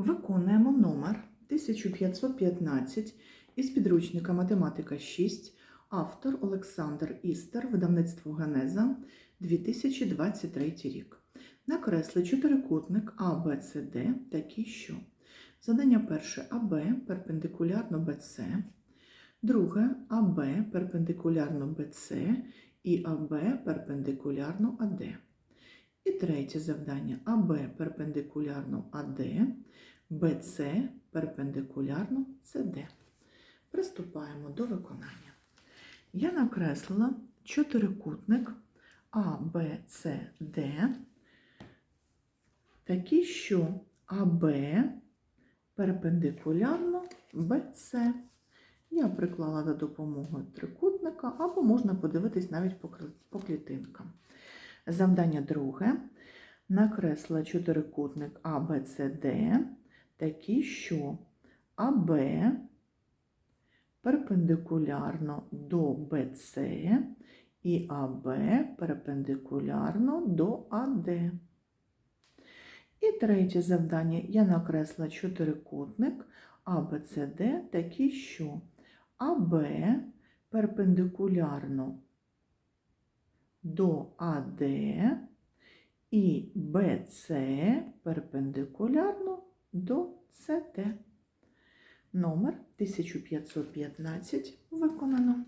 Виконуємо номер 1515 із підручника Математика 6, автор Олександр Істер, видавництво Генеза, 2023 рік. Накресли чотирикутник АБЦД такий, що задання перше АБ перпендикулярно БЦ, друге АБ перпендикулярно БЦ і АБ перпендикулярно АД. І третє завдання АБ перпендикулярно АД, БЦ перпендикулярно СД. Приступаємо до виконання. Я накреслила чотирикутник АБЦД, такий, що АБ перпендикулярно БЦ. Я приклала за допомогою трикутника, або можна подивитись навіть по клітинкам. Завдання друге. Накресла чотирикутник ABCD, такий, що АБ перпендикулярно до БЦ і АБ перпендикулярно до АД. І третє завдання. Я накресла чотирикутник ABCD, такий, що АБ перпендикулярно до АД і БЦ перпендикулярно до СТ. Номер 1515 виконано.